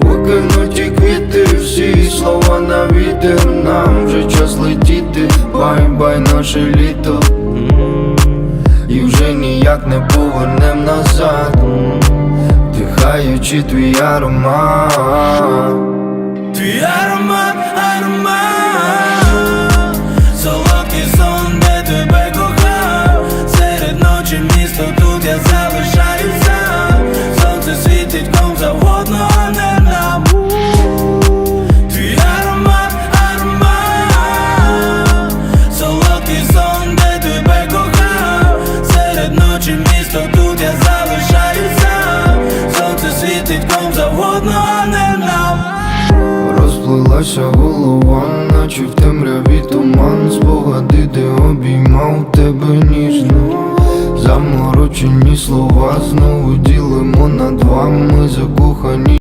Викинуті квіти, всі слова на вітер Нам вже час летіти, бай-бай наше літо. І вже ніяк не повернем назад Вдихаючи твій аромат світить ком завгодно, а не нам. Розплилася голова, наче в темряві туман. Спогади, де обіймав тебе ніжно. Заморочені слова, знову ділимо на два. Ми закохані